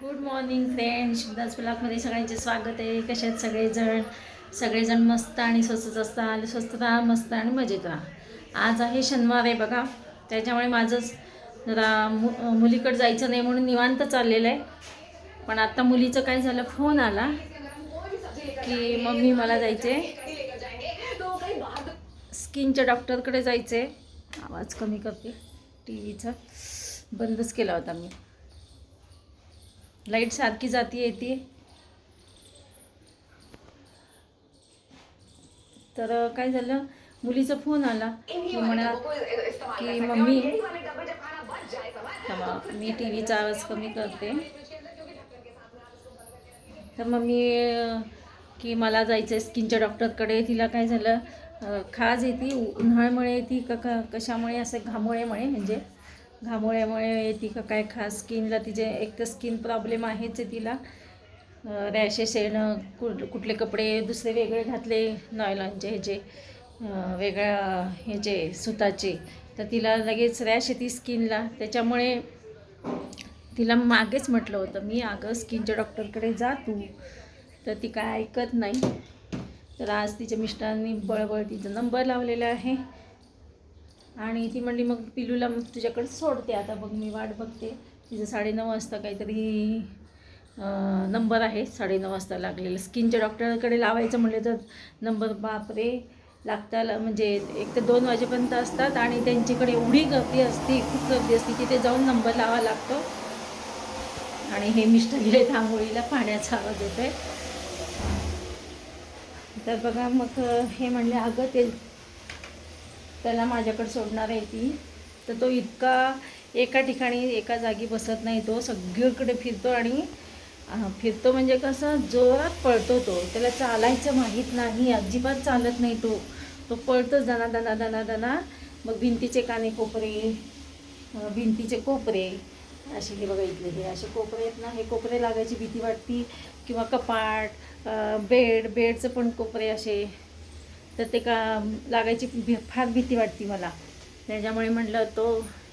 Good morning friends Das ब्लॉगमध्ये सगळ्यांचे स्वागत आहे. कसे आहेत सगळेजण? सगळेजण मस्त आणि स्वस्तच असता स्वस्त राहा मस्त आणि मजेत राहा. आज आहे शनिवार आहे बघा. त्याच्यामुळे माझंच जरा मु मुलीकडं जायचं नाही म्हणून निवांत चाललेलं आहे. पण आत्ता मुलीचं काय झालं फोन आला की मम्मी मला जायचे स्किनच्या डॉक्टरकडे जायचे आवाज कमी करते. टी व्हीचा बंदच केला होता मी. लाइट सारखी जाती येते तर काय झालं? मुलीचा फोन आला. की म्हणा की मम्मी थांबा, मी टी व्हीचा आवाज कमी करते. तर मम्मी की मला जायचं आहे स्किनच्या डॉक्टरकडे. तिला काय झालं? खाज येते उन्हाळ्यामुळे येते का का कशामुळे? असं घामोळ्यामुळे म्हणजे घामोळ्यामुळे येते का काय खास स्किनला तिचे एक तर स्किन प्रॉब्लेम आहेच आहे तिला. रॅशेस येणं कुठ कुठले कपडे दुसरे वेगळे घातले नॉयलॉनचे ह्याचे वेगळ्या ह्याचे सुताचे तर तिला लगेच रॅश येते स्किनला. त्याच्यामुळे तिला मागेच म्हटलं होतं मी अगं स्किनच्या डॉक्टरकडे जा तू. तर ती काय ऐकत नाही. तर आज तिच्या मिस्टरांनी बळबळ तिचा नंबर लावलेला आहे. आणि ती म्हणली मग पिलूला मग तुझ्याकडे सोडते आता बघ मी वाट बघते. तिचं साडेनऊ वाजता काहीतरी नंबर आहे साडेनऊ वाजता लागलेला. स्किनच्या डॉक्टरकडे लावायचं म्हटलं तर नंबर बापरे लागता म्हणजे एक तर दोन वाजेपर्यंत असतात आणि त्यांच्याकडे एवढी गर्दी असते खूप गर्दी असते तिथे जाऊन नंबर लावा लागतो. आणि हे मिस्टर गेले थांबोळीला पाण्याचा आवाज येतो आहे तर बघा मग हे म्हणले अगं ते त्याला माझ्याकडे सोडणार आहे ती. तर तो इतका एका ठिकाणी एका जागी बसत नाही. तो सगळीकडे फिरतो आणि फिरतो म्हणजे कसं जोरात पळतो तो. त्याला चालायचं माहीत नाही अजिबात चालत नाही तो. तो पळतोच दना दना दना दना. मग भिंतीचे काने कोपरे भिंतीचे कोपरे. असे हे बघा इथले हे असे कोपरे आहेत ना हे कोपरे लागायची भीती वाटती. किंवा कपाट बेड बेडचं पण कोपरे असे. तर ते का लागायची भी फार भीती वाटते मला. त्याच्यामुळे म्हटलं तो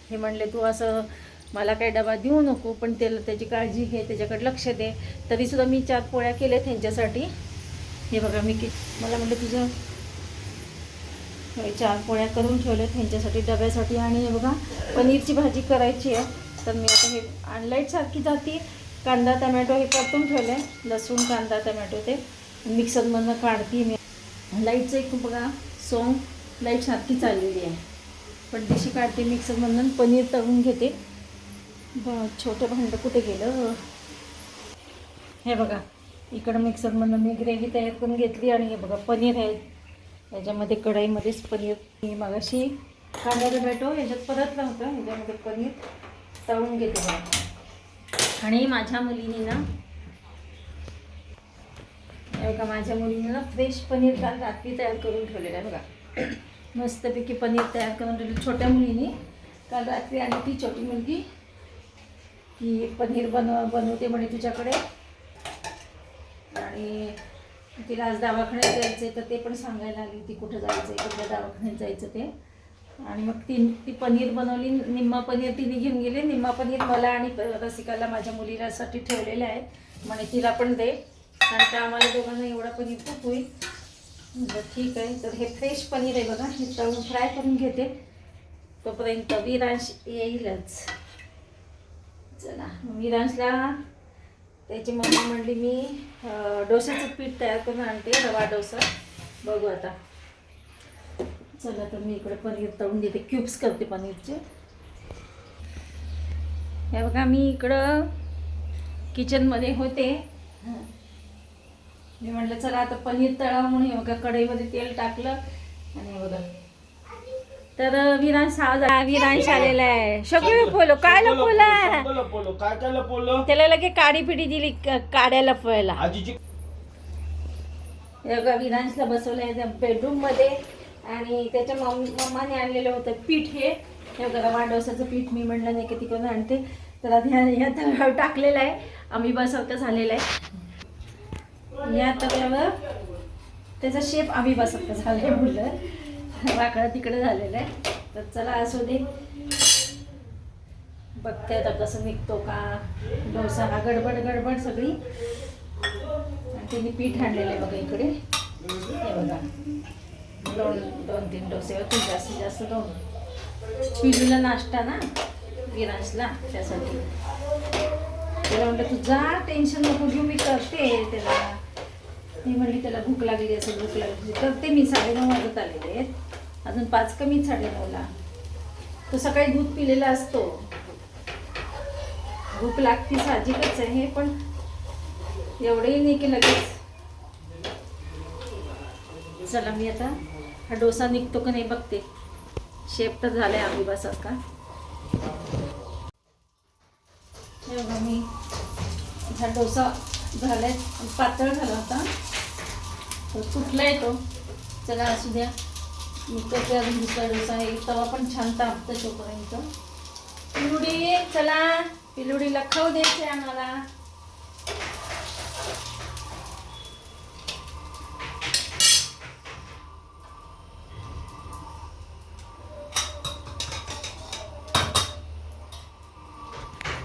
हे म्हणले तू असं मला काही डबा देऊ नको पण त्याला त्याची काळजी घे त्याच्याकडे लक्ष दे. तरीसुद्धा मी चार पोळ्या केल्या त्यांच्यासाठी. हे बघा मी कि मला म्हटलं तुझं हे चार पोळ्या करून ठेवल्या त्यांच्यासाठी डब्यासाठी आणि हे बघा पनीरची भाजी करायची आहे. तर मी आता हे आणलाईटसारखी सारखी जाते. कांदा टमॅटो हे परतून ठेवलं आहे लसूण कांदा टमॅटो ते मिक्सरमधनं काढते मी. लाईटचं एक बघा सोंग लाइट सारखी चाललेली आहे. पण दिशी काढते मिक्सरमधून पनीर तळून घेते. ब छोटं भांडं कुठे गेलं? हे बघा इकडं मिक्सरमधून मी ग्रेव्ही तयार करून घेतली आणि हे बघा पनीर आहे. याच्यामध्ये कढईमध्येच पनीर. मी मगाशी कांदा टोमॅटो याच्यात परतला होता. याच्यामध्ये पनीर तळून घेते बघा. आणि माझ्या मुलीने ना का बघा माझ्या मुलींना ना फ्रेश पनीर काल रात्री तयार करून ठेवलेलं आहे बघा. मस्तपैकी पनीर तयार करून ठेवलं छोट्या मुलीने काल रात्री आली ती छोटी मुलगी की पनीर बनव बनवते म्हणे तुझ्याकडे आणि तिला आज दवाखान्यात जायचं आहे तर ते पण सांगायला आली ती कुठं जायचं आहे कुठल्या दवाखान्यात जायचं ते. आणि मग ती ती पनीर बनवली निम्मा पनीर तिने घेऊन गेली. निम्मा पनीर मला आणि रसिकाला माझ्या मुलीलासाठी ठेवलेलं आहे. म्हणे तिला पण दे. कारण का आम्हाला दोघांना एवढा पनीर खूप होईल. म्हणजे ठीक आहे. तर हे फ्रेश पनीर आहे बघा. हे तळून फ्राय करून घेते. तोपर्यंत विरांश येईलच. चला विरांशला त्याची मम्मी म्हणली मी अं, डोस्याचं पीठ तयार करून आणते रवा डोसा. बघू आता. चला तर मी इकडे पनीर तळून देते. क्यूब्स करते पनीरचे. हे बघा मी इकडं किचनमध्ये होते. मी म्हटलं चला आता पनीर तळावं म्हणून. बघा कढईमध्ये तेल टाकलं आणि बघा. तर विरांश विरांश आलेला आहे. सगळं लपवलं काय लपवलं? काय काय लपवलं? त्याला लगे काडी पिढी दिली काड्या लपवायला. बघा विरांशला बसवलंय त्या बेडरूममध्ये आणि त्याच्या मम- मम्माने आणलेलं होतं पीठ हे. हे बघा डोसाचं पीठ मी म्हणलं नाही की तिकडून आणते. तर ह्या ह्या तव्यावर टाकलेलं आहे. आम्ही बसवता झालेलं आहे. या तव्यावर त्याचा शेप आम्ही बसवता. झालंय मुलं. वाकडं तिकडं झालेलं आहे. तर चला असू दे. बघते आता कसं निघतो का. डोसा हा गडबड गडबड सगळी. आणि तिने पीठ आणलेलं आहे बघा इकडे. हे बघा. दोन दोन तीन डोसे. होते जास्तीत जास्त दोन. पिलूला नाश्ता ना. गिराशला त्यासाठी. त्याला म्हटलं तू जा टेन्शन नको घेऊ मी करते. त्याला. मी म्हणली त्याला भूक लागली असेल भूक लागली करते मी साडेनऊ वाजत आलेले आहेत. अजून पाच कमी साडेनऊला. तो सकाळी दूध पिलेला असतो. भूक लागती साहजिकच आहे पण एवढंही नाही की लगेच. चला मी आता हा डोसा निघतो का नाही बघते. शेप तर झालाय आंबीबासारखा का बघा मी हा डोसा झालाय पातळ झाला होता. तो तुटलाय तो. चला असू द्या. मी करते अजून दुसरा डोसा आहे. तवा पण छान तापतं तोपर्यंत. पिलुडी चला. पिलुडीला खाऊ द्यायचे आम्हाला.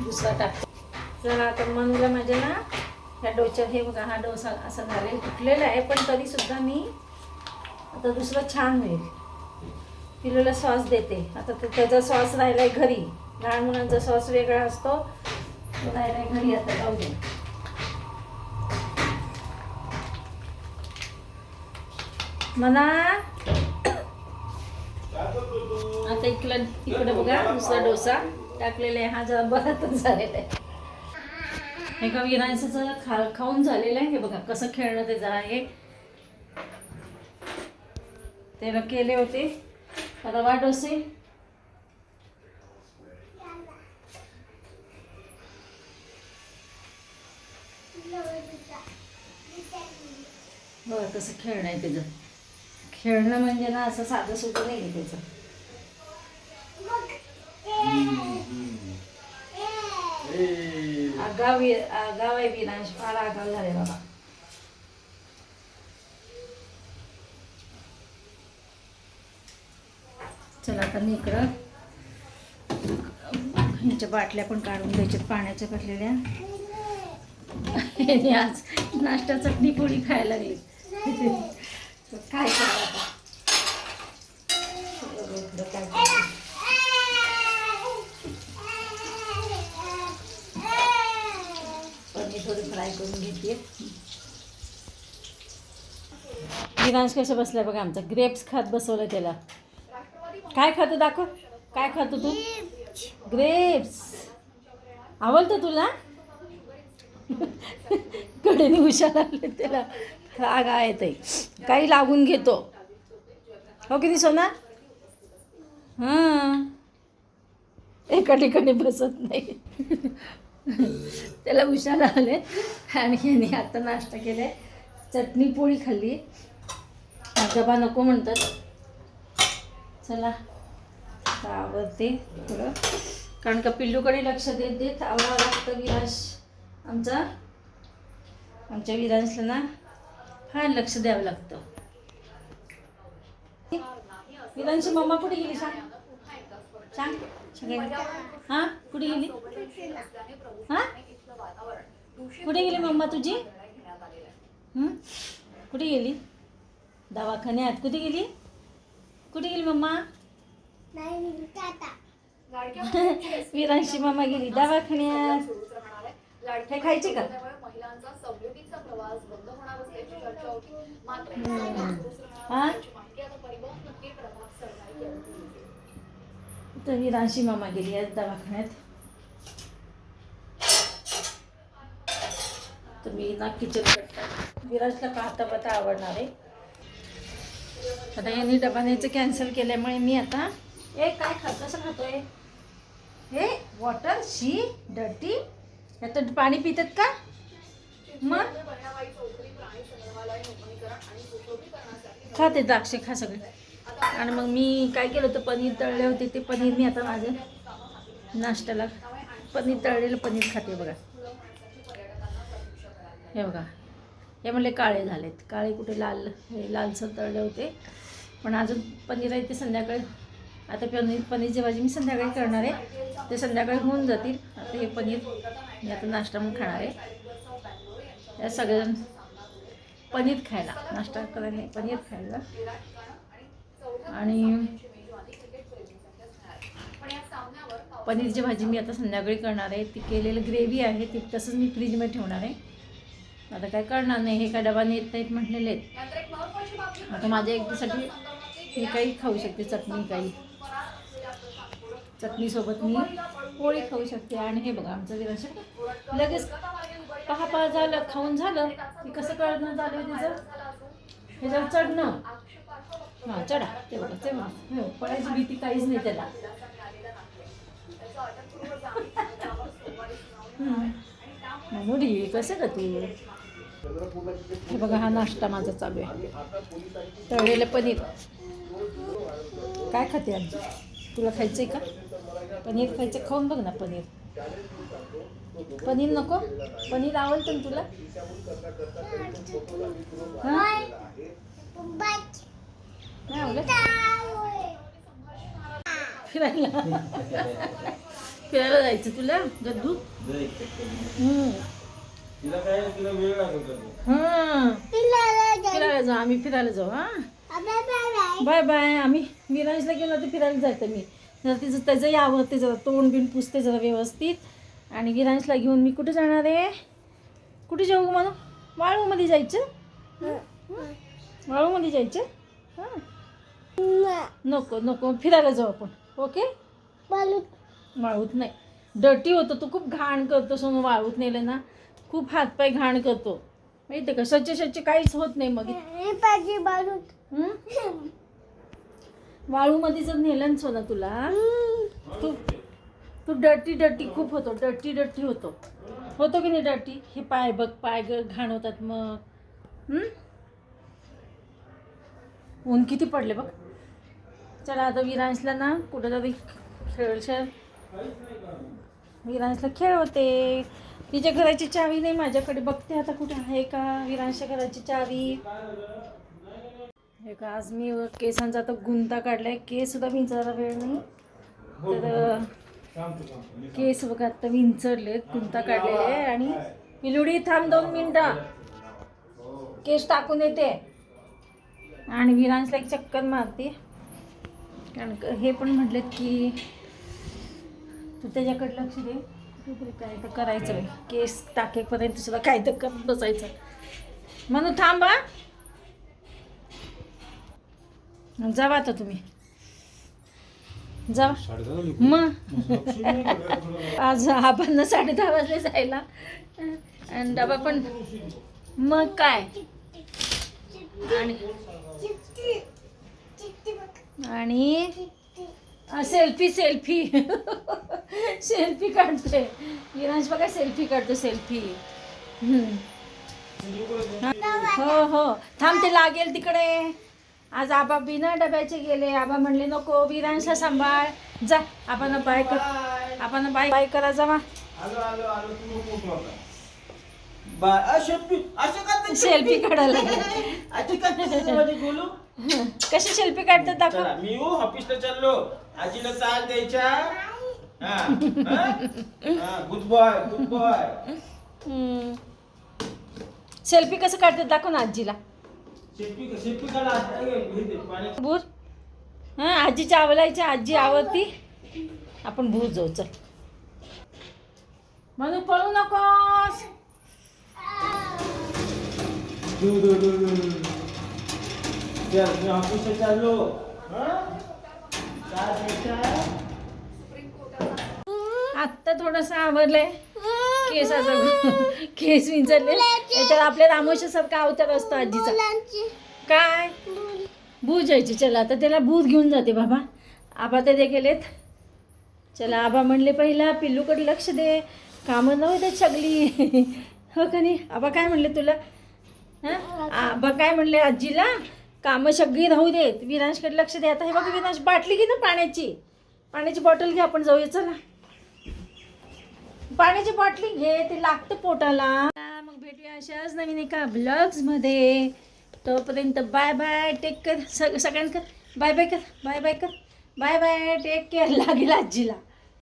दुसरा टाकतो चला आता मनुला माझ्या ना ह्या डोच्या हे बघा हा डोसा असा झालेला तुटलेला आहे पण तरीसुद्धा मी आता दुसरं छान होईल पिलेला सॉस देते. आता ते त्याचा सॉस राहिलाय घरी. लहान मुलांचा सॉस वेगळा असतो. तो आहे घरी आता जाऊ दे. म्हणा आता इकडं इकडे बघा दुसरा डोसा टाकलेला आहे. हा जरा बरातच झालेला आहे. हे का विरांचं खा खाऊन झालेलं आहे. हे बघा कसं खेळणं त्याचं आहे. त्याला केले होते. रवा डोसे हो कसं खेळणं आहे त्याचं. खेळणं म्हणजे ना असं साधं सुद्धा नाही आहे त्याचं. गावी वि- आगाव आहे विनाश फार आगाव झाले बाबा. चला आता मी इकडं ह्याच्या बाटल्या पण काढून द्यायच्यात पाण्याच्या भरलेल्या आज नाश्ता चटणी पोळी खायला लागली. तर काय करा आता बघू इकडं काय करते. पनीर थोडी फ्राय करून घेते दिनांश कसं बसलाय बघा आमचा ग्रेप्स खात बसवलं त्याला. काय खातो दाखव. काय खातो तू ग्रेप्स आवडतं तुला? कडेने हुशार लागले त्याला. राग आहे ते काही लागून घेतो. हो किती सोना? हां. एका ठिकाणी बसत नाही. त्याला हुशार आले आणि याने आता नाश्ता केलाय. चटणी पोळी खाल्ली. डबा नको म्हणतात. चला आवडते थोडं. कारण का पिल्लूकडे लक्ष देत देत आवडावं लागतं विराज आमचा आमच्या विराजला ना फार लक्ष द्यावं लागतं. विरांची मम्मा कुठे गेली? सांग. सांग. सगळे हां? कुठे गेली? हां? कुठे गेली मम्मा तुझी? हं? कुठे गेली? दवाखान्यात. कुठे गेली? कुठे गेली मम्मा? विरांशी मामा गेली दवाखान्यात. हे खायचे का? महिलांचा तर ही राशी मामा गेली आहेत दवाखान्यात. तर मी ना किचन करतात विराजला पाहता पाहता आवडणार आहे. आता यांनी डबा न्यायचं कॅन्सल केल्यामुळे मी आता ए काय खात कसं खातोय? हे वॉटर शी डटी यात पाणी पितात का? मग? खाते द्राक्ष खा सगळे. आणि मग मी काय केलं होतं? पनीर तळले होते. ते पनीर मी आता माझं. नाश्त्याला. पनीर तळलेलं पनीर खाते बघा. हे बघा. हे म्हणले काळे झालेत. काळे कुठे लाल हे लालसर तळले होते. पण अजून पनीर आहे ते संध्याकाळी. आता पनीर पनीरची भाजी मी संध्याकाळी करणार आहे. ते संध्याकाळी होऊन जातील. आता हे पनीर मी आता नाश्ता म्हणून खाणार आहे. या सगळेजण पनीर खायला. नाश्ता करायला पनीर खायला. आणि पनीरची भाजी मी आता संध्याकाळी करणार आहे. ती केलेलं ग्रेव्ही आहे ती तसंच मी फ्रीजमध्ये ठेवणार आहे. आता काय करणार नाही हे काय डबाने येत नाहीत म्हटलेले आहेत. आता माझ्या एकटीसाठी मी काही खाऊ शकते चटणी काही. चटणीसोबत मी पोळी खाऊ शकते. आणि हे बघा आमचं विराशन लगेच पहा पहा झालं खाऊन झालं. की कसं कळणं झालं त्याचं? ह्याच्यावर चढणं. हां चढा. ते बघा ते बघा हो, पडायची भीती काहीच नाही त्याला. मुली कसं का तू? हे बघा हा नाश्ता माझा चालू आहे. तळलेलं पनीर. काय खाते आजी? तुला खायचंय का? पनीर खायचं खाऊन बघ ना पनीर. पनीर नको? पनीर आवडतं ना तुला? हा? नाही आवडत? फिरायला. फिरायला जायचं तुला गद्दू? फिरायला जाऊ आम्ही फिरायला जाऊ हा? बाय बाय आम्ही विरांशला गेलो तर फिरायला जायचं मी. जरा तिचं त्याचं यावं ते जरा तोंड बिन पुसते जरा व्यवस्थित. आणि विरांशला घेऊन मी कुठे जाणार आहे? कुठे जाऊ म्हणून वाळूमध्ये जायचं? वाळूमध्ये जायचं? हां. नको नको. फिरायला जाऊ आपण. ओके वाळूत. नाही. डर्टी होतो. तो खूप घाण करतो सोनं. वाळूत नेलं ना. खूप हातपाय घाण करतो. माहिती का? स्वच्छ स्वच्छ काहीच होत नाही मग? वाळूमध्ये जर नेलं ना सोना तुला. तू तू डर्टी डर्टी खूप होतो. डर्टी डर्टी होतो. होतो की नाही डर्टी हे पाय बघ पाय ग घाण होतात मग? ऊन किती पडले बघ. चला आता विरांशला ना कुठं तरी खेळ विरांशला खेळ होते तिच्या घराची चावी नाही माझ्याकडे. बघते आता कुठे आहे का विरांशच्या घराची चावी. हे का आज मी केसांचा आता गुंता काढलाय. केस सुद्धा विंचायला वेळ नाही. तर केस बघा आता विंचरलेत गुंता काढलेले आणि पिलुडी थांब दोन मिनटं. केस टाकून येते आणि विरांशला एक चक्कर मारते. कारण हे पण म्हटलेत की तू त्याच्याकडे लक्ष दे. कुठेतरी काय तर करायचं बाई केस टाकेपर्यंत सुद्धा काय तर करत बसायचं. म्हणून थांबा जावा आता तुम्ही. जावा. मग. आज आपण साडे दहा वाजले जायला. आणि डबा पण. मग काय? आणि आणि सेल्फी सेल्फी. सेल्फी काढते. विरांश बघा सेल्फी काढतो सेल्फी. हो हो. थांब ते लागेल तिकडे. आज आबा बिना डब्याचे गेले. आबा म्हणले नको विरांशला सांभाळ. जा आपण बाय कर. आपण बाय बाय करा ते सेल्फी काढायला बोलू कशी सेल्फी काढतात दाखव. चला मी येऊ ऑफिसला चाललो. आजीला चाल द्यायच्या. Good boy good boy selfie कसं काढतात दाखव ना आजीला. शेल्फी शेल्फी काढा आता हे दे, भूर. हां आजीची आवलायची आजी आवडती आपण भूर जाऊ चल. म्हणून पळू नकोस. दू, दू, दू, दू, दू. चल मी ऑफिसला चाललो आत्ता थोडंसं आवरलंय. केसाचं केस विंचरले. तर आपल्या रामोशासारखा अवतार असतो आजीचा? काय? भूज यायची चला आता त्याला भूत घेऊन जाते बाबा. आबा ते गेलेत चला आबा म्हणले पहिला पिल्लूकडे लक्ष दे. कामं नव्हते सगळी हो का नाही? आबा काय म्हणले तुला? हां? आबा काय म्हणले आजीला? कामं सगळी राहू देत. विनाशकडे लक्ष द्या आता हे बघा विनाश बाटली घे ना पाण्याची. पाण्याची बॉटल घे आपण जाऊया चला. पाण्याची बॉटली घे ते लागतं पोटाला. मग भेटूया अशाच नवीन एका ब्लॉग्समध्ये तोपर्यंत बाय बाय टेक कर सग सगळ्यांकर बाय बाय कर. बाय बाय कर. बाय बाय टेक केअर लागेल आजीला.